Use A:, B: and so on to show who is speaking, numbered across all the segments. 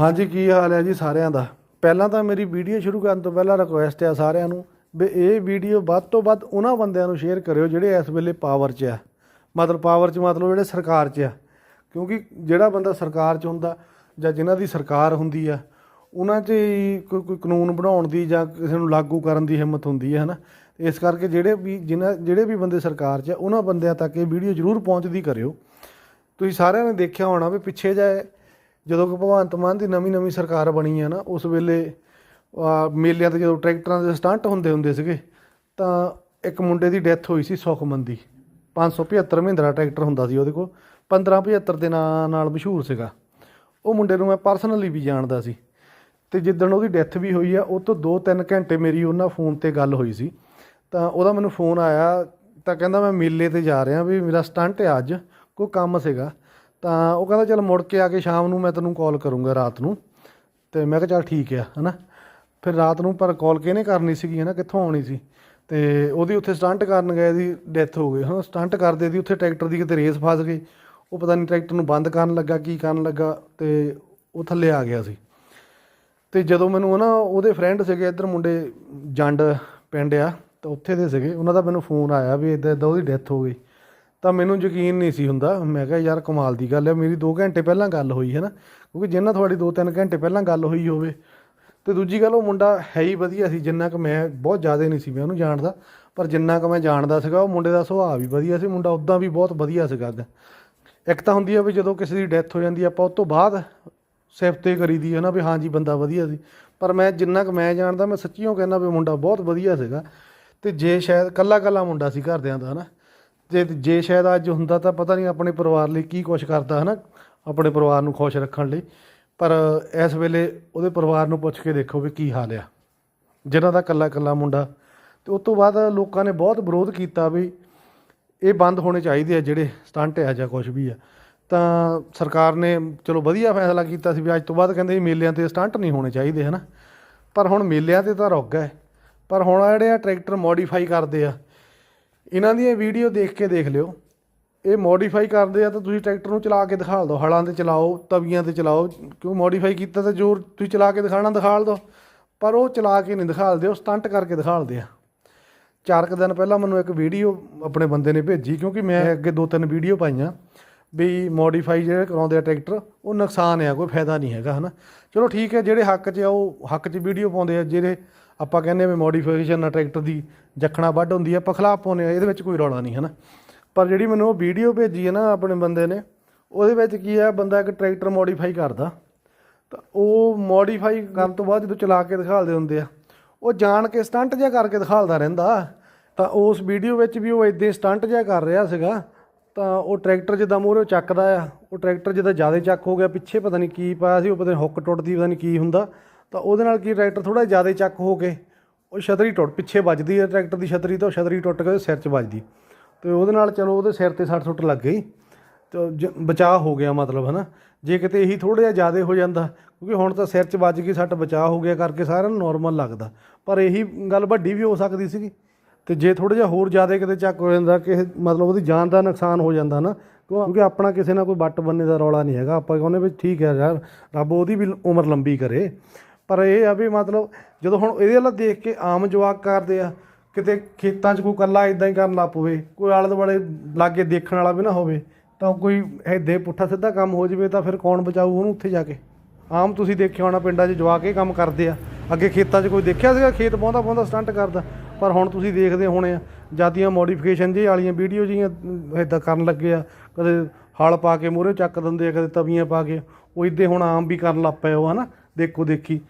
A: ਹਾਂਜੀ, ਕੀ ਹਾਲ ਹੈ ਜੀ ਸਾਰਿਆਂ ਦਾ? ਪਹਿਲਾਂ ਤਾਂ ਮੇਰੀ ਵੀਡੀਓ ਸ਼ੁਰੂ ਕਰਨ ਤੋਂ ਪਹਿਲਾਂ ਰਿਕੁਐਸਟ ਹੈ ਸਾਰਿਆਂ ਨੂੰ ਵੀ ਇਹ ਵੀਡੀਓ ਵੱਧ ਤੋਂ ਵੱਧ ਉਹਨਾਂ ਬੰਦਿਆਂ ਨੂੰ ਸ਼ੇਅਰ ਕਰਿਓ ਜਿਹੜੇ ਇਸ ਵੇਲੇ ਪਾਵਰ 'ਚ ਆ। ਮਤਲਬ ਪਾਵਰ 'ਚ ਮਤਲਬ ਜਿਹੜੇ ਸਰਕਾਰ 'ਚ ਆ। ਕਿਉਂਕਿ ਜਿਹੜਾ ਬੰਦਾ ਸਰਕਾਰ 'ਚ ਹੁੰਦਾ ਜਾਂ ਜਿਨ੍ਹਾਂ ਦੀ ਸਰਕਾਰ ਹੁੰਦੀ ਆ, ਉਹਨਾਂ 'ਚ ਹੀ ਕੋਈ ਕੋਈ ਕਾਨੂੰਨ ਬਣਾਉਣ ਦੀ ਜਾਂ ਕਿਸੇ ਨੂੰ ਲਾਗੂ ਕਰਨ ਦੀ ਹਿੰਮਤ ਹੁੰਦੀ ਹੈ ਹਨਾ? ਇਸ ਕਰਕੇ ਜਿਹੜੇ ਵੀ, ਜਿਨ੍ਹਾਂ, ਜਿਹੜੇ ਵੀ ਬੰਦੇ ਸਰਕਾਰ 'ਚ ਆ, ਉਹਨਾਂ ਬੰਦਿਆਂ ਤੱਕ ਇਹ ਵੀਡੀਓ ਜ਼ਰੂਰ ਪਹੁੰਚਦੀ ਕਰਿਓ। ਤੁਸੀਂ ਸਾਰਿਆਂ ਨੇ ਦੇਖਿਆ ਹੋਣਾ ਵੀ ਪਿੱਛੇ ਜਾਏ ਜਦੋਂ ਕਿ ਭਗਵੰਤ ਮਾਨ ਦੀ ਨਵੀਂ ਨਵੀਂ ਸਰਕਾਰ ਬਣੀ ਹੈ ਨਾ, ਉਸ ਵੇਲੇ ਮੇਲਿਆਂ ਤੇ ਜਦੋਂ ਟਰੈਕਟਰਾਂ ਦੇ ਸਟੰਟ ਹੁੰਦੇ ਹੁੰਦੇ ਸੀਗੇ, ਤਾਂ ਇੱਕ ਮੁੰਡੇ ਦੀ ਡੈਥ ਹੋਈ ਸੀ ਸੁਖਮਨ ਦੀ 575 ਮਹਿੰਦਰਾ ਟਰੈਕਟਰ ਹੁੰਦਾ ਸੀ ਉਹਦੇ ਕੋਲ 1575 ਦੇ ਨਾਂ, ਨਾਲ ਮਸ਼ਹੂਰ ਸੀਗਾ। ਉਹ ਮੁੰਡੇ ਨੂੰ ਮੈਂ ਪਰਸਨਲੀ ਵੀ ਜਾਣਦਾ ਸੀ। ਤੇ ਜਿੱਦਣ ਉਹਦੀ ਡੈਥ ਵੀ ਹੋਈ ਆ, ਉਹ ਤੋਂ 2-3 ਘੰਟੇ ਮੇਰੀ ਉਹਨਾਂ ਫੋਨ ਤੇ ਗੱਲ ਹੋਈ ਸੀ। ਤਾਂ ਉਹਦਾ ਮੈਨੂੰ ਫੋਨ ਆਇਆ, ਤਾਂ ਕਹਿੰਦਾ ਮੈਂ ਮੇਲੇ ਤੇ ਜਾ ਰਿਹਾ ਵੀ ਮੇਰਾ ਸਟੰਟ ਹੈ ਅੱਜ, ਕੋਈ ਕੰਮ ਸੀਗਾ। ਤਾਂ ਉਹ ਕਹਿੰਦਾ ਚਲ ਮੁੜ ਕੇ ਆ ਕੇ ਸ਼ਾਮ ਨੂੰ ਮੈਂ ਤੈਨੂੰ ਕਾਲ ਕਰੂੰਗਾ ਰਾਤ ਨੂੰ। ਤੇ ਮੈਂ ਕਿਹਾ ਚਲ ਠੀਕ ਆ, ਹਨਾ। ਫਿਰ ਰਾਤ ਨੂੰ ਪਰ ਕਾਲ ਕਿਹਨੇ ਕਰਨੀ ਸੀਗੀ, ਹਨਾ, ਕਿੱਥੋਂ ਆਉਣੀ ਸੀ? ਤੇ ਉਹਦੀ ਉੱਥੇ ਸਟੰਟ ਕਰਨ ਗਏ ਦੀ ਡੈਥ ਹੋ ਗਈ ਹਾਂ ਸਟੰਟ ਕਰਦੇ ਦੀ ਉੱਥੇ ਟਰੈਕਟਰ ਦੀ ਕਿਤੇ ਰੇਸ ਫਸ ਗਈ। ਉਹ ਪਤਾ ਨਹੀਂ ਟਰੈਕਟਰ ਨੂੰ ਬੰਦ ਕਰਨ ਲੱਗਾ, ਕੀ ਕਰਨ ਲੱਗਾ, ਤੇ ਉਹ ਥੱਲੇ ਆ ਗਿਆ ਸੀ। ਤੇ ਜਦੋਂ ਮੈਨੂੰ ਨਾ ਉਹਦੇ ਫਰੈਂਡ ਸੀਗੇ, ਇੱਧਰ ਮੁੰਡੇ ਜੰਡ ਪਿੰਡ ਆ, ਤਾਂ ਉੱਥੇ ਦੇ ਸੀਗੇ। ਉਹਨਾਂ ਦਾ ਮੈਨੂੰ ਫੋਨ ਆਇਆ ਵੀ ਇਦਾਂ ਇਦਾਂ ਉਹਦੀ ਡੈਥ ਹੋ ਗਈ। ਤਾਂ ਮੈਨੂੰ ਯਕੀਨ ਨਹੀਂ ਸੀ ਹੁੰਦਾ। ਮੈਂ ਕਿਹਾ, ਯਾਰ, ਕਮਾਲ ਦੀ ਗੱਲ ਹੈ, ਮੇਰੀ 2 ਘੰਟੇ ਪਹਿਲਾਂ ਗੱਲ ਹੋਈ ਹੈ ਨਾ। ਕਿਉਂਕਿ ਜਿੰਨਾ ਤੁਹਾਡੀ 2-3 ਘੰਟੇ ਪਹਿਲਾਂ ਗੱਲ ਹੋਈ ਹੋਵੇ। ਤੇ ਦੂਜੀ ਗੱਲ, ਉਹ ਮੁੰਡਾ ਹੈ ਹੀ ਵਧੀਆ ਸੀ, ਜਿੰਨਾ ਕਿ ਮੈਂ, ਬਹੁਤ ਜ਼ਿਆਦਾ ਨਹੀਂ ਸੀ ਮੈਂ ਉਹਨੂੰ ਜਾਣਦਾ। ਪਰ ਜਿੰਨਾ ਕਿ ਮੈਂ ਜਾਣਦਾ ਸੀਗਾ, ਉਹ ਮੁੰਡੇ ਦਾ ਸੁਭਾਅ ਵੀ ਵਧੀਆ ਸੀ, ਮੁੰਡਾ ਉਦਾਂ ਵੀ ਬਹੁਤ ਵਧੀਆ ਸੀਗਾ ਅੱਗੇ। ਇੱਕ ਤਾਂ ਹੁੰਦੀ ਆ ਵੀ ਜਦੋਂ ਕਿਸੇ ਦੀ ਡੈਥ ਹੋ ਜਾਂਦੀ ਆ, ਆਪਾਂ ਉਸ ਤੋਂ ਬਾਅਦ ਸਿਫਤੇ ਕਰੀਦੀ ਹੈ ਨਾ ਵੀ ਹਾਂ ਜੀ, ਬੰਦਾ ਵਧੀਆ ਸੀ। ਪਰ ਮੈਂ ਜਿੰਨਾ ਕੁ ਮੈਂ ਜਾਣਦਾ, ਮੈਂ ਸੱਚੀਓ ਕਹਿੰਦਾ ਵੀ ਮੁੰਡਾ ਬਹੁਤ ਵਧੀਆ ਸੀਗਾ। ਤੇ ਜੇ ਸ਼ਾਇਦ ਕੱਲਾ ਕੱਲਾ ਮੁੰਡਾ ਸੀ ਘਰਦਿਆਂ ਦਾ ਹਨਾ ਜੇ ਜੇ ਸ਼ਾਇਦ ਅੱਜ ਹੁੰਦਾ ਤਾਂ ਪਤਾ ਨਹੀਂ ਆਪਣੇ ਪਰਿਵਾਰ ਲਈ ਕੀ ਕੁਛ ਕਰਦਾ, ਹਨਾ? ਆਪਣੇ ਪਰਿਵਾਰ ਨੂੰ ਖੁਸ਼ ਰੱਖਣ ਲਈ। ਪਰ ਇਸ ਵੇਲੇ ਉਹਦੇ ਪਰਿਵਾਰ ਨੂੰ ਪੁੱਛ ਕੇ ਦੇਖੋ ਵੀ ਕੀ ਹਾਲ ਆ। ਜਿਨ੍ਹਾਂ ਦਾ ਕੱਲਾ ਕੱਲਾ ਮੁੰਡਾ। ਤੇ ਉਸ ਤੋਂ ਬਾਅਦ ਲੋਕਾਂ ਨੇ ਬਹੁਤ ਵਿਰੋਧ ਕੀਤਾ ਵੀ ਇਹ ਬੰਦ ਹੋਣੇ ਚਾਹੀਦੇ ਆ, ਜਿਹੜੇ ਸਟੰਟ ਆ ਜਾਂ ਕੁਝ ਵੀ ਆ। ਤਾਂ ਸਰਕਾਰ ਨੇ ਚਲੋ ਵਧੀਆ ਫੈਸਲਾ ਕੀਤਾ ਸੀ ਵੀ ਅੱਜ ਤੋਂ ਬਾਅਦ ਕਹਿੰਦੇ ਮੇਲਿਆਂ ਤੇ ਸਟੰਟ ਨਹੀਂ ਹੋਣੇ ਚਾਹੀਦੇ, ਹਨਾ? ਪਰ ਹੁਣ ਮੇਲਿਆਂ ਤੇ ਤਾਂ ਰੁਕ ਗਏ। ਪਰ ਹੁਣ ਜਿਹੜੇ ਆ ਟਰੈਕਟਰ ਮੋਡੀਫਾਈ ਕਰਦੇ ਆ ਇਹਨਾਂ ਦੀਆਂ ਵੀਡੀਓ ਦੇਖ ਕੇ ਦੇਖ ਲਿਓ। ਇਹ ਮੋਡੀਫਾਈ ਕਰਦੇ ਆ ਤਾਂ ਤੁਸੀਂ ਟਰੈਕਟਰ ਨੂੰ ਚਲਾ ਕੇ ਦਿਖਾ ਦਿਓ ਹਲਾਂ ਤੇ ਚਲਾਓ, ਤਵੀਆਂ ਤੇ ਚਲਾਓ। ਕਿਉਂ ਮੋਡੀਫਾਈ ਕੀਤਾ ਤਾਂ ਜ਼ੋਰ ਤੁਸੀਂ ਚਲਾ ਕੇ ਦਿਖਾਣਾ ਦਿਖਾ ਦਿਓ ਪਰ ਉਹ ਚਲਾ ਕੇ ਨਹੀਂ ਦਿਖਾਲਦੇ, ਉਹ ਸਟੰਟ ਕਰਕੇ ਦਿਖਾਲਦੇ ਆ। ਚਾਰ ਕੁ ਦਿਨ ਪਹਿਲਾਂ ਮੈਨੂੰ ਇੱਕ ਵੀਡੀਓ ਆਪਣੇ ਬੰਦੇ ਨੇ ਭੇਜੀ, ਕਿਉਂਕਿ ਮੈਂ ਅੱਗੇ ਦੋ ਤਿੰਨ ਵੀਡੀਓ ਪਾਈਆਂ। ਵੀ ਮੋਡੀਫਾਈ ਜਿਹੜੇ ਕਰਾਉਂਦੇ ਆ ਟਰੈਕਟਰ ਉਹ ਨੁਕਸਾਨ ਆ, ਕੋਈ ਫਾਇਦਾ ਨਹੀਂ ਹੈਗਾ, ਹਨਾ। ਚਲੋ ਠੀਕ ਹੈ, ਜਿਹੜੇ ਹੱਕ 'ਚ ਆ, ਉਹ ਹੱਕ 'ਚ ਵੀਡੀਓ ਪਾਉਂਦੇ ਆ। ਜਿਹੜੇ ਆਪਾਂ ਕਹਿੰਦੇ ਵੀ ਮੋਡੀਫਿਕੇਸ਼ਨ ਨਾਲ ਟਰੈਕਟਰ ਦੀ ਜਖਣਾ ਵੱਢ ਹੁੰਦੀ ਆ, ਆਪਾਂ ਖਿਲਾਫ ਆ, ਇਹਦੇ ਵਿੱਚ ਕੋਈ ਰੌਲਾ ਨਹੀਂ ਹੈ ਨਾ ਪਰ ਜਿਹੜੀ ਮੈਨੂੰ ਉਹ ਵੀਡੀਓ ਭੇਜੀ ਹੈ ਨਾ ਆਪਣੇ ਬੰਦੇ ਨੇ, ਉਹਦੇ ਵਿੱਚ ਕੀ ਆ, ਬੰਦਾ ਇੱਕ ਟਰੈਕਟਰ ਮੋਡੀਫਾਈ ਕਰਦਾ, ਤਾਂ ਉਹ ਮੋਡੀਫਾਈ ਕਰਨ ਤੋਂ ਬਾਅਦ ਜਦੋਂ ਚਲਾ ਕੇ ਦਿਖਾਲਦੇ ਹੁੰਦੇ ਆ, ਉਹ ਜਾਣ ਕੇ ਸਟੰਟ ਜਿਹਾ ਕਰਕੇ ਦਿਖਾਲਦਾ ਰਹਿੰਦਾ, ਤਾਂ ਉਸ ਵੀਡੀਓ ਵਿੱਚ ਵੀ ਉਹ ਇਦਾਂ ਸਟੰਟ ਜਿਹਾ ਕਰ ਰਿਹਾ ਸੀਗਾ, ਤਾਂ ਉਹ ਟਰੈਕਟਰ ਜਿੱਦਾਂ ਮੂਹਰੇ ਚੱਕਦਾ ਆ, ਉਹ ਟਰੈਕਟਰ ਜਿੱਦਾਂ ਜ਼ਿਆਦਾ ਚੱਕ ਹੋ ਗਿਆ, ਪਿੱਛੇ ਪਤਾ ਨਹੀਂ ਕੀ ਪਾਇਆ ਸੀ, ਉਹ ਪਤਾ ਨਹੀਂ ਹੁੱਕ ਟੁੱਟਦੀ, ਪਤਾ ਨਹੀਂ ਕੀ ਹੁੰਦਾ ਤਾਂ ਉਹਦੇ ਨਾਲ ਕੀ ਟਰੈਕਟਰ ਥੋੜਾ ਜ਼ਿਆਦਾ ਚੱਕ ਹੋ ਕੇ, ਉਹ ਛਤਰੀ ਟੁੱਟ, ਪਿੱਛੇ ਵੱਜਦੀ ਹੈ ਟਰੈਕਟਰ ਦੀ ਛਤਰੀ ਤਾਂ, ਛਤਰੀ ਟੁੱਟ ਕੇ ਉਹਦੇ ਸਿਰ 'ਚ ਵੱਜਦੀ। ਤੇ ਉਹਦੇ ਨਾਲ ਚਲੋ ਉਹਦੇ ਸਿਰ ਤੇ ਸੱਟ ਸੁੱਟ ਲੱਗ ਗਈ, ਤੇ ਜ- ਬਚਾਅ ਹੋ ਗਿਆ ਮਤਲਬ, ਹਨਾ? ਜੇ ਕਿਤੇ ਇਹੀ ਥੋੜਾ ਜਿਹਾ ਜ਼ਿਆਦਾ ਹੋ ਜਾਂਦਾ, ਕਿਉਂਕਿ ਹੁਣ ਤਾਂ ਸਿਰ 'ਚ ਵੱਜ ਗਈ, ਸੱਟ ਬਚਾਅ ਹੋ ਗਿਆ ਕਰਕੇ ਸਾਰਿਆਂ ਨੂੰ ਨਾਰਮਲ ਲੱਗਦਾ। ਪਰ ਇਹੀ ਗੱਲ ਵੱਡੀ ਵੀ ਹੋ ਸਕਦੀ ਸੀਗੀ। ਤੇ ਜੇ ਥੋੜਾ ਜਿਹਾ ਹੋਰ ਜ਼ਿਆਦਾ ਕਿਤੇ ਚੱਕ ਹੋ ਜਾਂਦਾ ਕਿ ਮਤਲਬ ਉਹਦੀ ਜਾਨ ਦਾ ਨੁਕਸਾਨ ਹੋ ਜਾਂਦਾ ਨਾ ਕਿਉਂ- ਕਿਉਂਕਿ ਆਪਣਾ ਕਿਸੇ ਨਾਲ ਕੋਈ ਵੱਟ ਬੰਨੇ ਦਾ ਰੌਲਾ ਨਹੀਂ ਹੈਗਾ, ਆਪਾਂ ਕਹਿੰਦੇ ਵੀ ਠੀਕ ਹੈ ਯਾਰ, ਰੱਬ ਉਹਦੀ ਵੀ ਉਮਰ ਲੰਬੀ ਕਰੇ। ਪਰ ਇਹ ਆ ਵੀ ਮਤਲਬ ਜਦੋਂ ਹੁਣ ਇਹਦੇ ਵੱਲ ਦੇਖ ਕੇ ਆਮ ਜਵਾਕ ਕਰਦੇ ਆ, ਕਿਤੇ ਖੇਤਾਂ 'ਚ ਕੋਈ ਕੱਲਾ ਇਦਾਂ ਹੀ ਕਰਨ ਲੱਗ ਪਵੇ, ਕੋਈ ਆਲੇ ਦੁਆਲੇ ਲਾਗੇ ਦੇਖਣ ਵਾਲਾ ਵੀ ਨਾ ਹੋਵੇ, ਤਾਂ ਕੋਈ ਏਦੇ ਪੁੱਠਾ ਸਿੱਧਾ ਕੰਮ ਹੋ ਜਵੇ ਤਾਂ ਫਿਰ ਕੌਣ ਬਚਾਊ ਉਹਨੂੰ ਉੱਥੇ ਜਾ ਕੇ? ਆਮ ਤੁਸੀਂ ਦੇਖਿਆ ਹੋਣਾ ਪਿੰਡਾਂ 'ਚ ਜਵਾਕ ਇਹ ਕੰਮ ਕਰਦੇ ਆ, ਅੱਗੇ ਖੇਤਾਂ 'ਚ ਕੋਈ ਦੇਖਿਆ ਸੀਗਾ, ਖੇਤ ਪਾਉਂਦਾ ਪਾਉਂਦਾ ਸਟੰਟ ਕਰਦਾ, ਪਰ ਹੁਣ ਤੁਸੀਂ ਦੇਖਦੇ ਹੋਣੇ ਆ ਜਿਆਦੀਆਂ ਮੋਡੀਫਿਕੇਸ਼ਨ ਜੀ ਵਾਲੀਆਂ ਵੀਡੀਓ ਜੀਆਂ ਇਦਾਂ ਕਰਨ ਲੱਗੇ ਆ, ਕਦੇ ਹਲ ਪਾ ਕੇ ਮੂਹਰੇ ਚੱਕ ਦਿੰਦੇ ਆ, ਕਦੇ ਤਵੀਆਂ ਪਾ ਕੇ, ਉਹ ਇਦਾਂ ਹੁਣ ਆਮ ਵੀ ਕਰਨ ਲੱਗ ਪਏ ਉਹ, ਹਨਾ? ਦੇਖੋ ਦੇਖੀ।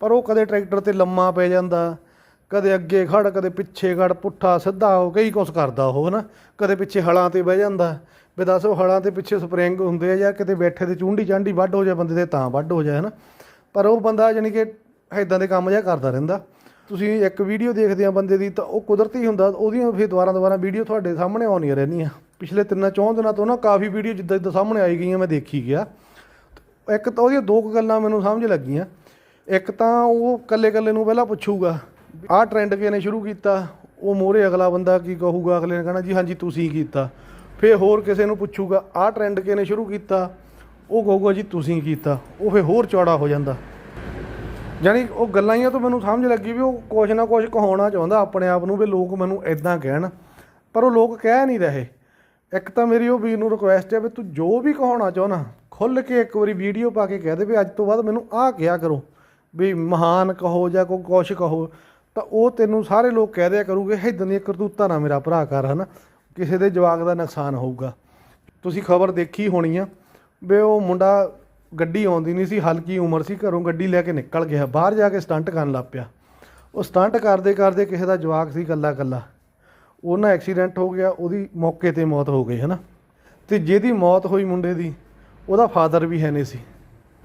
A: ਪਰ ਉਹ ਕਦੇ ਟਰੈਕਟਰ ਤੇ ਲੰਮਾ ਪੈ ਜਾਂਦਾ, ਕਦੇ ਅੱਗੇ ਖੜ ਕਦੇ ਪਿੱਛੇ ਖੜ ਪੁੱਠਾ ਸਿੱਧਾ ਉਹ ਕਈ ਕੁਛ ਕਰਦਾ ਉਹ, ਹਨਾ? ਕਦੇ ਪਿੱਛੇ ਹਲਾਂ ਤੇ ਬਹਿ ਜਾਂਦਾ। ਵੀ ਦੱਸ ਉਹ ਹਲਾਂ ਤੇ ਪਿੱਛੇ ਸਪਰਿੰਗ ਹੁੰਦੇ ਆ ਜਾਂ ਕਿਤੇ ਬੈਠੇ ਤੇ ਚੁੰਡੀ ਚਾਂਡੀ ਵੱਢ ਹੋ ਜਾਏ ਬੰਦੇ ਦੇ ਤਾਂ ਵੱਢ ਹੋ ਜਾਏ, ਹਨਾ? ਪਰ ਉਹ ਬੰਦਾ ਜਾਨੀ ਕਿ ਇਦਾਂ ਦੇ ਕੰਮ ਜਿਹਾ ਕਰਦਾ ਰਹਿੰਦਾ। ਤੁਸੀਂ ਇੱਕ ਵੀਡੀਓ ਦੇਖਦੇ ਆ ਬੰਦੇ ਦੀ ਤਾਂ ਉਹ ਕੁਦਰਤੀ ਹੁੰਦਾ, ਉਹਦੀਆਂ ਫਿਰ ਦੁਬਾਰਾ ਦੁਬਾਰਾ ਵੀਡੀਓ ਤੁਹਾਡੇ ਸਾਹਮਣੇ ਆਉਣੀਆਂ ਰਹਿੰਦੀਆਂ। ਪਿਛਲੇ ਤਿੰਨਾਂ ਚੌਂ ਦਿਨਾਂ ਤੋਂ ਨਾ ਕਾਫੀ ਵੀਡੀਓ ਜਿੱਦਾਂ ਜਿੱਦਾਂ ਸਾਹਮਣੇ ਆਈ ਗਈਆਂ ਮੈਂ ਦੇਖੀ ਗਿਆ। ਇੱਕ ਤਾਂ ਉਹਦੀਆਂ ਦੋ ਕੁ ਗੱਲਾਂ ਮੈਨੂੰ ਸਮਝ ਲੱਗੀਆਂ। ਇੱਕ ਤਾਂ ਉਹ ਕੱਲੇ ਕੱਲੇ ਨੂੰ ਪਹਿਲਾਂ ਪੁੱਛੂਗਾ, ਆਹ ਟ੍ਰੈਂਡ ਕਿਹਨੇ ਸ਼ੁਰੂ ਕੀਤਾ? ਉਹ ਮੋਹਰੇ ਅਗਲਾ ਬੰਦਾ ਕੀ ਕਹੂਗਾ? ਅਗਲੇ ਨੇ ਕਹਣਾ, ਜੀ ਹਾਂਜੀ, ਤੁਸੀਂ ਕੀਤਾ। ਫਿਰ ਹੋਰ ਕਿਸੇ ਨੂੰ ਪੁੱਛੂਗਾ, ਆਹ ਟ੍ਰੈਂਡ ਕਿਹਨੇ ਸ਼ੁਰੂ ਕੀਤਾ? ਉਹ ਕਹੂਗਾ, ਜੀ ਤੁਸੀਂ ਕੀਤਾ। ਉਹ ਫੇ ਹੋਰ ਚੌੜਾ ਹੋ ਜਾਂਦਾ। ਜਾਣੀ ਉਹ ਗੱਲਾਂ ਹੀ ਆ ਤੋਂ ਮੈਨੂੰ ਸਮਝ ਲੱਗੀ ਵੀ ਉਹ ਕੁਛ ਨਾ ਕੁਛ ਕਹਾਉਣਾ ਚਾਹੁੰਦਾ ਆਪਣੇ ਆਪ ਨੂੰ ਵੀ ਲੋਕ ਮੈਨੂੰ ਇਦਾਂ ਕਹਿਣ, ਪਰ ਉਹ ਲੋਕ ਕਹਿ ਨਹੀਂ ਰਹੇ। ਇੱਕ ਤਾਂ ਮੇਰੀ ਉਹ ਵੀਰ ਨੂੰ ਰਿਕੁਐਸਟ ਹੈ ਵੀ ਤੂੰ ਜੋ ਵੀ ਕਹਾਉਣਾ ਚਾਹਣਾ ਖੁੱਲ ਕੇ ਇੱਕ ਵਾਰੀ ਵੀਡੀਓ ਪਾ ਕੇ ਕਹਿ ਦੇ ਵੀ ਅੱਜ ਤੋਂ ਬਾਅਦ ਮੈਨੂੰ ਆਹ ਕਿਹਾ ਕਰੋ, ਵੀ ਮਹਾਨ ਕਹੋ ਜਾਂ ਕੋਈ ਕੁਛ ਕਹੋ, ਤਾਂ ਉਹ ਤੈਨੂੰ ਸਾਰੇ ਲੋਕ ਕਹਿ ਦਿਆ ਕਰੂਗੇ ਇਦਾਂ ਦੀਆਂ ਕਰਤੂਤਾਂ ਨਾ ਮੇਰਾ ਭਰਾ ਕਰ, ਹਨਾ? ਕਿਸੇ ਦੇ ਜਵਾਕ ਦਾ ਨੁਕਸਾਨ ਹੋਊਗਾ। ਤੁਸੀਂ ਖਬਰ ਦੇਖੀ ਹੋਣੀ ਆ, ਵੀ ਉਹ ਮੁੰਡਾ ਗੱਡੀ ਆਉਂਦੀ ਨਹੀਂ ਸੀ, ਹਲਕੀ ਉਮਰ ਸੀ, ਘਰੋਂ ਗੱਡੀ ਲੈ ਕੇ ਨਿਕਲ ਗਿਆ, ਬਾਹਰ ਜਾ ਕੇ ਸਟੰਟ ਕਰਨ ਲੱਗ ਪਿਆ। ਉਹ ਸਟੰਟ ਕਰਦੇ ਕਰਦੇ ਕਿਸੇ ਦਾ ਜਵਾਕ ਸੀ ਕੱਲਾ ਕੱਲਾ ਉਹਨਾਂ ਐਕਸੀਡੈਂਟ ਹੋ ਗਿਆ, ਉਹਦੀ ਮੌਕੇ ਤੇ ਮੌਤ ਹੋ ਗਈ, ਹਨਾ? ਤੇ ਜਿਹਦੀ ਮੌਤ ਹੋਈ ਮੁੰਡੇ ਦੀ ਉਹਦਾ ਫਾਦਰ ਵੀ ਹੈ ਨਹੀਂ ਸੀ।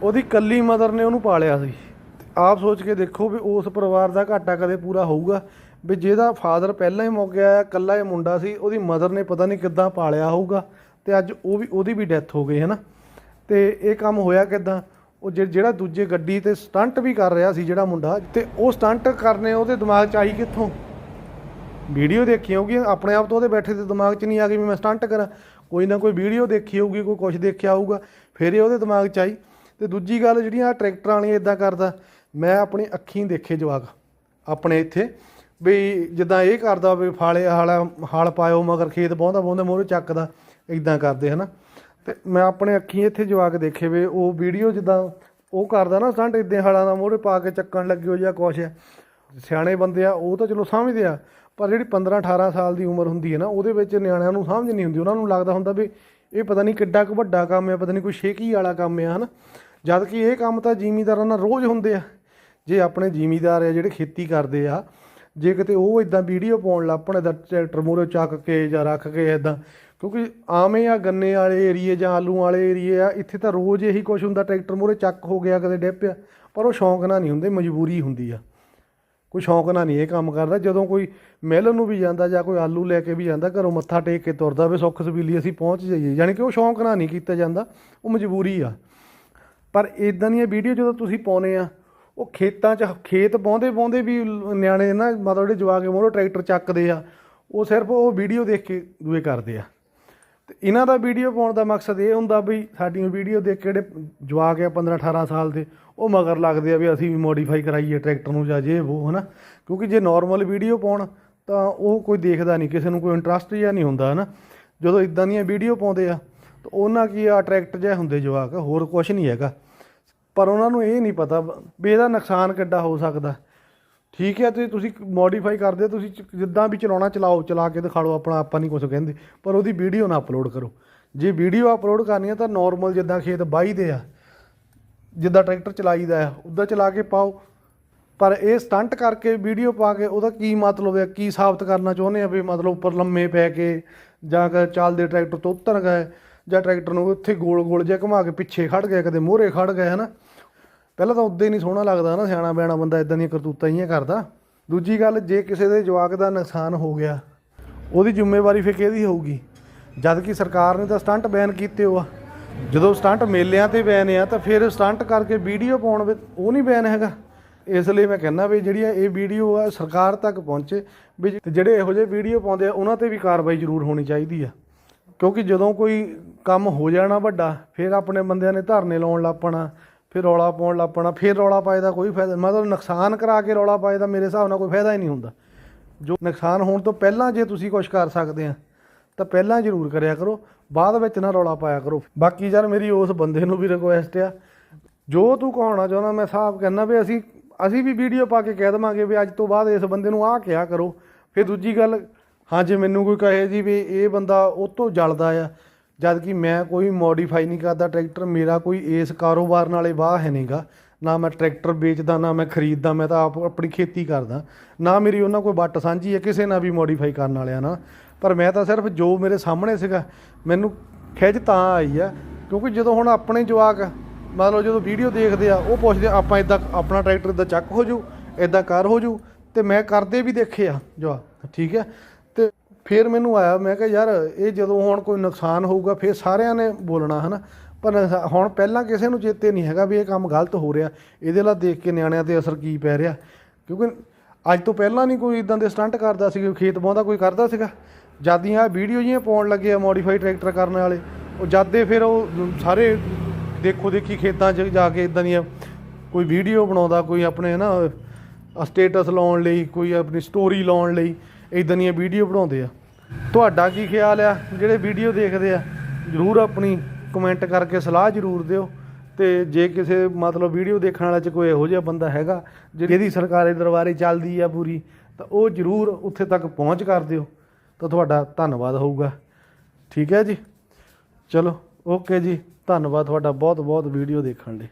A: ਉਹਦੀ ਕੱਲੀ ਮਦਰ ਨੇ ਉਹਨੂੰ ਪਾਲਿਆ ਸੀ। ਤੇ ਆਪ ਸੋਚ ਕੇ ਦੇਖੋ ਵੀ ਉਸ ਪਰਿਵਾਰ ਦਾ ਘਾਟਾ ਕਦੇ ਪੂਰਾ ਹੋਊਗਾ। ਵੀ ਜਿਹਦਾ ਫਾਦਰ ਪਹਿਲਾਂ ਹੀ ਮੁੱਕ ਗਿਆ ਕੱਲਾ ਹੀ ਮੁੰਡਾ ਸੀ, ਉਹਦੀ ਮਦਰ ਨੇ ਪਤਾ ਨਹੀਂ ਕਿੱਦਾਂ ਪਾਲਿਆ ਹੋਊਗਾ। ਤੇ ਅੱਜ ਉਹ ਵੀ, ਉਹਦੀ ਵੀ ਡੈਥ ਹੋ ਗਈ ਹੈ ਨਾ ਤੇ ਇਹ ਕੰਮ ਹੋਇਆ ਕਿੱਦਾਂ? ਉਹ ਜਿਹੜਾ ਦੂਜੇ ਗੱਡੀ ਤੇ ਸਟੰਟ ਵੀ ਕਰ ਰਿਹਾ ਸੀ ਜਿਹੜਾ ਮੁੰਡਾ, ਤੇ ਉਹ ਸਟੰਟ ਕਰਨੇ ਉਹਦੇ ਦਿਮਾਗ 'ਚ ਆਈ ਕਿੱਥੋਂ? ਵੀਡੀਓ ਦੇਖੀ ਹੋਊਗੀ, ਆਪਣੇ ਆਪ ਤੋਂ ਉਹਦੇ ਬੈਠੇ ਦੇ ਦਿਮਾਗ 'ਚ ਨਹੀਂ ਆ ਗਈ ਵੀ ਮੈਂ ਸਟੰਟ ਕਰਾਂ। ਕੋਈ ਨਾ ਕੋਈ ਵੀਡੀਓ ਦੇਖੀ ਹੋਊਗੀ, ਕੋਈ ਕੁਝ ਦੇਖਿਆ ਹੋਊਗਾ, ਫਿਰ ਇਹ ਉਹਦੇ ਦਿਮਾਗ 'ਚ ਆਈ। ਤੇ ਦੂਜੀ ਗੱਲ ਜਿਹੜੀਆਂ ਟਰੈਕਟਰਾਂ ਵਾਲੀਆਂ ਇਦਾਂ ਕਰਦਾ, ਮੈਂ ਆਪਣੀ ਅੱਖੀਂ ਦੇਖੇ ਜਵਾਕ, ਆਪਣੇ ਇੱਥੇ, ਵੀ ਜਿੱਦਾਂ ਇਹ ਕਰਦਾ ਵੀ ਫਾਲੇ ਹਾਲਾ, ਹਲ ਪਾਇਓ ਮਗਰ ਖੇਤ ਬਹੁੰਦਾ ਬਹੁੰਦਾ ਮੋਰੇ ਚੱਕਦਾ ਇਦਾਂ ਕਰਦੇ ਹਨਾ। ਤੇ ਮੈਂ ਆਪਣੇ ਅੱਖੀਂ ਇੱਥੇ ਜਵਾਕ ਦੇਖੇ ਵੇ ਉਹ ਵੀਡੀਓ ਜਿੱਦਾਂ ਉਹ ਕਰਦਾ ਨਾ ਸਟੰਟ ਇਦਾਂ ਹਾਲਾਂ ਦਾ ਮੋਰੇ ਪਾ ਕੇ ਚੱਕਣ ਲੱਗੇ ਹੋ ਜਾਂ ਕੁਛ ਆ। ਸਿਆਣੇ ਬੰਦੇ ਆ, ਉਹ ਤਾਂ ਚਲੋ ਸਮਝਦੇ ਆ ਪਰ ਜਿਹੜੀ 15 18 ਸਾਲ ਦੀ ਉਮਰ ਹੁੰਦੀ ਹੈ ਨਾ, ਉਹਦੇ ਵਿੱਚ ਨਿਆਣਿਆਂ ਨੂੰ ਸਮਝ ਨਹੀਂ ਹੁੰਦੀ। ਉਹਨਾਂ ਨੂੰ ਲੱਗਦਾ ਹੁੰਦਾ ਵੀ ਇਹ ਪਤਾ ਨਹੀਂ ਕਿੱਡਾ ਕੁ ਵੱਡਾ ਕੰਮ ਹੈ, ਪਤਾ ਨਹੀਂ ਕੋਈ ਛੇਕੀ ਵਾਲਾ ਕੰਮ ਹੈ, ਹਨਾ? ਜਦ ਕਿ ਇਹ ਕੰਮ ਤਾਂ ਜ਼ਿਮੀਦਾਰਾਂ ਨਾਲ ਰੋਜ਼ ਹੁੰਦੇ ਆ। ਜੇ ਆਪਣੇ ਜ਼ਿਮੀਦਾਰ ਆ ਜਿਹੜੇ ਖੇਤੀ ਕਰਦੇ ਆ, ਜੇ ਕਿਤੇ ਉਹ ਇਦਾਂ ਵੀਡੀਓ ਪਾਉਣ ਲੱਗ ਪਣ ਇਦਾਂ ਟਰੈਕਟਰ ਮੂਹਰੇ ਚੱਕ ਕੇ ਜਾਂ ਰੱਖ ਕੇ ਇਦਾਂ ਕਿਉਂਕਿ ਆਵੇਂ ਆ, ਗੰਨੇ ਵਾਲੇ ਏਰੀਏ ਜਾਂ ਆਲੂ ਵਾਲੇ ਏਰੀਏ ਆ, ਇੱਥੇ ਤਾਂ ਰੋਜ਼ ਇਹੀ ਕੁਝ ਹੁੰਦਾ, ਟਰੈਕਟਰ ਮੂਹਰੇ ਚੱਕ ਹੋ ਗਿਆ, ਕਦੇ ਡਿੱਪਿਆ ਪਰ ਉਹ ਸ਼ੌਂਕ ਨਾਲ ਨਹੀਂ ਹੁੰਦੇ, ਮਜਬੂਰੀ ਹੁੰਦੀ ਆ। ਕੋਈ ਸ਼ੌਂਕ ਨਾਲ ਨਹੀਂ ਇਹ ਕੰਮ ਕਰਦਾ। ਜਦੋਂ ਕੋਈ ਮਿਲ ਨੂੰ ਵੀ ਜਾਂਦਾ ਜਾਂ ਕੋਈ ਆਲੂ ਲੈ ਕੇ ਵੀ ਜਾਂਦਾ, ਘਰੋਂ ਮੱਥਾ ਟੇਕ ਕੇ ਤੁਰਦਾ ਵੀ, ਸੁੱਖ ਸਬੀਲੀ ਅਸੀਂ ਪਹੁੰਚ ਜਾਈਏ। ਯਾਨੀ ਕਿ ਉਹ ਸ਼ੌਂਕ ਨਾਲ ਨਹੀਂ ਕੀਤਾ ਜਾਂਦਾ, ਉਹ ਮਜਬੂਰੀ ਆ। ਪਰ ਇਦਾਂ ਦੀਆਂ ਵੀਡੀਓ ਜਦੋਂ ਤੁਸੀਂ ਪਾਉਨੇ ਆ, ਉਹ ਖੇਤਾਂ 'ਚ ਖੇਤ ਪਾਉਂਦੇ ਪਾਉਂਦੇ ਵੀ ਲ- ਨਿਆਣੇ ਨਾ, ਮਤਲਬ ਜਿਹੜੇ ਜਵਾ ਕੇ ਮੋਰੋ ਟਰੈਕਟਰ ਚੱਕਦੇ ਆ, ਉਹ ਸਿਰਫ ਉਹ ਵੀਡੀਓ ਦੇਖ ਕੇ ਦੂਏ ਕਰਦੇ ਆ। ਤੇ ਇਹਨਾਂ ਦਾ ਵੀਡੀਓ ਪਾਉਣ ਦਾ ਮਕਸਦ ਇਹ ਹੁੰਦਾ ਵੀ ਸਾਡੀਆਂ ਵੀਡੀਓ ਦੇਖ ਕੇ ਜਿਹੜੇ ਜਵਾਕ ਆ 15 18 ਸਾਲ ਦੇ, ਉਹ ਮਗਰ ਲੱਗਦੇ ਆ ਵੀ ਅਸੀਂ ਵੀ ਮੋਡੀਫਾਈ ਕਰਾਈਏ ਟਰੈਕਟਰ ਨੂੰ ਜਾਂ ਜੇ ਉਹ ਹਨਾ? ਕਿਉਂਕਿ ਜੇ ਨਾਰਮਲ ਵੀਡੀਓ ਪਾਉਣ ਤਾਂ ਉਹ ਕੋਈ ਦੇਖਦਾ ਨਹੀਂ, ਕਿਸੇ ਨੂੰ ਕੋਈ ਇੰਟਰਸਟ ਜਾਂ ਨਹੀਂ ਹੁੰਦਾ, ਹਨਾ? ਜਦੋਂ ਇਦਾਂ ਦੀਆਂ ਵੀਡੀਓ ਪਾਉਂਦੇ ਆ, ਤਾਂ ਉਹਨਾਂ ਕੀ ਆ ਅਟਰੈਕਟ ਜਿਹਾ ਹੁੰਦੇ ਜਵਾਕ, ਹੋਰ ਕੁਝ ਨਹੀਂ ਹੈਗਾ। ਪਰ ਉਹਨਾਂ ਨੂੰ ਇਹ ਨਹੀਂ ਪਤਾ ਵੀ ਇਹਦਾ ਨੁਕਸਾਨ ਕਿੱਡਾ ਹੋ ਸਕਦਾ। ਠੀਕ ਹੈ ਤੇ ਤੁਸੀਂ ਮੋਡੀਫਾਈ ਕਰਦੇ ਹੋ, ਤੁਸੀਂ ਚ- ਜਿੱਦਾਂ ਵੀ ਚਲਾਉਣਾ ਚਲਾਓ ਚਲਾ ਕੇ ਦਿਖਾ ਲਓ ਆਪਣਾ ਆਪਾਂ ਨਹੀਂ ਕੁਝ ਕਹਿੰਦੇ ਪਰ ਉਹਦੀ ਵੀਡੀਓ ਨਾ ਅਪਲੋਡ ਕਰੋ। ਜੇ ਵੀਡੀਓ ਅਪਲੋਡ ਕਰਨੀ ਹੈ ਤਾਂ ਨਾਰਮਲ ਜਿੱਦਾਂ ਖੇਤ ਵਾਹੀਦੇ ਆ ਜਿੱਦਾਂ ਟਰੈਕਟਰ ਚਲਾਈਦਾ ਆ ਉੱਦਾਂ ਚਲਾ ਕੇ ਪਾਓ। ਪਰ ਇਹ ਸਟੰਟ ਕਰਕੇ ਵੀਡੀਓ ਪਾ ਕੇ ਉਹਦਾ ਕੀ ਮਤਲਬ ਹੈ ਕੀ ਸਾਬਤ ਕਰਨਾ ਚਾਹੁੰਦੇ ਆ ਵੀ ਮਤਲਬ ਉੱਪਰ ਲੰਮੇ ਪੈ ਕੇ ਜਾਂ ਕਿ ਚੱਲਦੇ ਟਰੈਕਟਰ ਤੋਂ ਉਤਰ ਗਏ ਜਾਂ ਟਰੈਕਟਰ ਨੂੰ ਉੱਥੇ ਗੋਲ ਗੋਲ ਜਿਹਾ ਘੁਮਾ ਕੇ ਪਿੱਛੇ ਖੜ ਗਏ ਕਦੇ ਮੋਹਰੇ ਖੜ ਗਏ ਹਨਾ? ਪਹਿਲਾਂ ਤਾਂ ਉਦਾਂ ਹੀ ਨਹੀਂ ਸੋਹਣਾ ਲੱਗਦਾ ਨਾ, ਸਿਆਣਾ ਬਿਆਣਾ ਬੰਦਾ ਇਦਾਂ ਦੀਆਂ ਕਰਤੂਤਾਂ ਹੀ ਕਰਦਾ। ਦੂਜੀ ਗੱਲ, ਜੇ ਕਿਸੇ ਦੇ ਜਵਾਕ ਦਾ ਨੁਕਸਾਨ ਹੋ ਗਿਆ, ਉਹਦੀ ਜ਼ਿੰਮੇਵਾਰੀ ਫਿਰ ਕਿਹਦੀ ਹੋਊਗੀ? ਜਦ ਕਿ ਸਰਕਾਰ ਨੇ ਤਾਂ ਸਟੰਟ ਬੈਨ ਕੀਤੇ ਹੋ ਆ ਜਦੋਂ ਸਟੰਟ ਮੇਲਿਆਂ ਤੇ ਬੈਨ ਆ, ਤਾਂ ਫਿਰ ਸਟੰਟ ਕਰਕੇ ਵੀਡੀਓ ਪਾਉਣ ਵਿੱਚ ਉਹ ਨਹੀਂ ਬੈਨ ਹੈਗਾ। ਇਸ ਲਈ ਮੈਂ ਕਹਿੰਦਾ ਵੀ ਜਿਹੜੀ ਆ ਇਹ ਵੀਡੀਓ ਆ, ਸਰਕਾਰ ਤੱਕ ਪਹੁੰਚੇ ਵੀ ਜਿਹੜੇ ਇਹੋ ਜਿਹੇ ਵੀਡੀਓ ਪਾਉਂਦੇ ਆ, ਉਹਨਾਂ ਤੇ ਵੀ ਕਾਰਵਾਈ ਜ਼ਰੂਰ ਹੋਣੀ ਚਾਹੀਦੀ ਆ। ਕਿਉਂਕਿ ਜਦੋਂ ਕੋਈ ਕੰਮ ਹੋ ਜਾਣਾ ਵੱਡਾ, ਫਿਰ ਆਪਣੇ ਬੰਦਿਆਂ ਨੇ ਧਰਨੇ ਲਾਉਣ ਲੱਪਣਾ ਫਿਰ ਰੌਲਾ ਪਾਉਣ ਲੱਗ ਲੱਪਣਾ ਫਿਰ ਰੌਲਾ ਪਾਏ ਦਾ ਕੋਈ ਫਾਇਦਾ, ਮਤਲਬ ਨੁਕਸਾਨ ਕਰਾ ਕੇ ਰੌਲਾ ਪਾਏ ਦਾ ਮੇਰੇ ਹਿਸਾਬ ਨਾਲ ਕੋਈ ਫਾਇਦਾ ਹੀ ਨਹੀਂ ਹੁੰਦਾ। ਜੋ ਨੁਕਸਾਨ ਹੋਣ ਤੋਂ ਪਹਿਲਾਂ ਜੇ ਤੁਸੀਂ ਕੁਝ ਕਰ ਸਕਦੇ ਆ, ਤਾਂ ਪਹਿਲਾਂ ਜ਼ਰੂਰ ਕਰਿਆ ਕਰੋ, ਬਾਅਦ ਵਿੱਚ ਨਾ ਰੌਲਾ ਪਾਇਆ ਕਰੋ। ਬਾਕੀ ਯਾਰ ਮੇਰੀ ਉਸ ਬੰਦੇ ਨੂੰ ਵੀ ਰਿਕੁਐਸਟ ਆ, ਜੋ ਤੂੰ ਕਹਾਉਣਾ ਚਾਹੁੰਦਾ, ਮੈਂ ਸਾਫ਼ ਕਹਿੰਦਾ ਵੀ ਅਸੀਂ ਅਸੀਂ ਵੀ ਵੀਡੀਓ ਪਾ ਕੇ ਕਹਿ ਦੇਵਾਂਗੇ ਵੀ ਅੱਜ ਤੋਂ ਬਾਅਦ ਇਸ ਬੰਦੇ ਨੂੰ ਆਹ ਕਿਹਾ ਕਰੋ। ਫਿਰ ਦੂਜੀ ਗੱਲ ਹਾਂ ਜੇ ਮੈਨੂੰ ਕੋਈ ਕਹੇ ਜੀ ਵੀ ਇਹ ਬੰਦਾ ਉਹ ਤੋਂ ਜਲਦਾ ਆ ਜਦ ਕਿ ਮੈਂ ਕੋਈ ਮੋਡੀਫਾਈ ਨਹੀਂ ਕਰਦਾ ਟਰੈਕਟਰ ਮੇਰਾ ਕੋਈ ਇਸ ਕਾਰੋਬਾਰ ਨਾਲੇ ਵਾਹ ਹੈ ਨਹੀਂਗਾ ਨਾ ਮੈਂ ਟਰੈਕਟਰ ਵੇਚਦਾ, ਨਾ ਮੈਂ ਖਰੀਦਦਾ, ਮੈਂ ਤਾਂ ਆਪ ਆਪਣੀ ਖੇਤੀ ਕਰਦਾ। ਨਾ ਮੇਰੀ ਉਹਨਾਂ ਕੋਈ ਵੱਟ ਸਾਂਝੀ ਹੈ, ਕਿਸੇ ਨਾਲ ਵੀ ਮੋਡੀਫਾਈ ਕਰਨ ਵਾਲਿਆਂ ਨਾਲ। ਪਰ ਮੈਂ ਤਾਂ ਸਿਰਫ ਜੋ ਮੇਰੇ ਸਾਹਮਣੇ ਸੀਗਾ, ਮੈਨੂੰ ਖਿੱਚ ਤਾਂ ਆਈ ਆ, ਕਿਉਂਕਿ ਜਦੋਂ ਹੁਣ ਆਪਣੇ ਜਵਾਕ ਮਤਲਬ ਜਦੋਂ ਵੀਡੀਓ ਦੇਖਦੇ ਆ, ਉਹ ਪੁੱਛਦੇ ਆਪਾਂ ਇਦਾਂ ਆਪਣਾ ਟਰੈਕਟਰ ਇਦਾਂ ਚੱਕ ਹੋ ਜੂ ਇਦਾਂ ਕਰ ਹੋ ਜੂ? ਤੇ ਮੈਂ ਕਰਦੇ ਵੀ ਦੇਖੇ ਆ, ਜਵਾਕ, ਠੀਕ ਹੈ ਫਿਰ ਮੈਨੂੰ ਆਇਆ, ਮੈਂ ਕਿਹਾ ਯਾਰ ਇਹ ਜਦੋਂ ਹੁਣ ਕੋਈ ਨੁਕਸਾਨ ਹੋਊਗਾ, ਫਿਰ ਸਾਰਿਆਂ ਨੇ ਬੋਲਣਾ, ਹਨਾ? ਪਰ ਹੁਣ ਪਹਿਲਾਂ ਕਿਸੇ ਨੂੰ ਚੇਤੇ ਨਹੀਂ ਹੈਗਾ ਵੀ ਇਹ ਕੰਮ ਗਲਤ ਹੋ ਰਿਹਾ। ਇਹਦੇ ਨਾਲ ਦੇਖ ਕੇ ਨਿਆਣਿਆਂ ਤੇ ਅਸਰ ਕੀ ਪੈ ਰਿਹਾ? ਕਿਉਂਕਿ ਅੱਜ ਤੋਂ ਪਹਿਲਾਂ ਨਹੀਂ ਕੋਈ ਇਦਾਂ ਦੇ ਸਟੰਟ ਕਰਦਾ ਸੀ ਖੇਤ ਬਾਉਂਦਾ ਕੋਈ ਕਰਦਾ ਸੀਗਾ। ਜਦ ਵੀਡੀਓ ਜੀਆਂ ਪਾਉਣ ਲੱਗੇ ਆ ਮੋਡੀਫਾਈ ਟਰੈਕਟਰ ਕਰਨ ਵਾਲੇ, ਉਹ ਜਦ ਫਿਰ ਉਹ ਸਾਰੇ ਦੇਖੋ ਦੇਖੀ ਖੇਤਾਂ 'ਚ ਜਾ ਕੇ ਇਦਾਂ ਦੀਆਂ ਕੋਈ ਵੀਡੀਓ ਬਣਾਉਂਦਾ, ਕੋਈ ਆਪਣੇ ਨਾ ਸਟੇਟਸ ਲਾਉਣ ਲਈ, ਕੋਈ ਆਪਣੀ ਸਟੋਰੀ ਲਾਉਣ ਲਈ। ਇਦਾਂ ਦੀਆਂ ਵੀਡੀਓ ਬਣਾਉਂਦੇ ਆ। ਤੁਹਾਡਾ ਕੀ ਖਿਆਲ ਆ? ਜਿਹੜੇ ਵੀਡੀਓ ਦੇਖਦੇ ਆ, ਜਰੂਰ ਆਪਣੀ ਕਮੈਂਟ ਕਰਕੇ ਸਲਾਹ ਜਰੂਰ ਦਿਓ। ਤੇ ਜੇ ਕਿਸੇ ਮਤਲਬ ਵੀਡੀਓ ਦੇਖਣ ਵਾਲਾ ਚ ਕੋਈ ਇਹੋ ਜਿਹਾ ਬੰਦਾ ਹੈਗਾ ਜਿਹਦੀ ਸਰਕਾਰੀ ਦਰਬਾਰੇ ਚੱਲਦੀ ਆ ਪੂਰੀ, ਤਾਂ ਉਹ ਜਰੂਰ ਉੱਥੇ ਤੱਕ ਪਹੁੰਚ ਕਰ ਦਿਓ। ਤਾਂ ਤੁਹਾਡਾ ਧੰਨਵਾਦ ਹੋਊਗਾ। ਠੀਕ ਹੈ ਜੀ? ਚਲੋ, ਓਕੇ ਜੀ। ਧੰਨਵਾਦ, ਤੁਹਾਡਾ ਬਹੁਤ ਬਹੁਤ ਵੀਡੀਓ ਦੇਖਣ ਲਈ।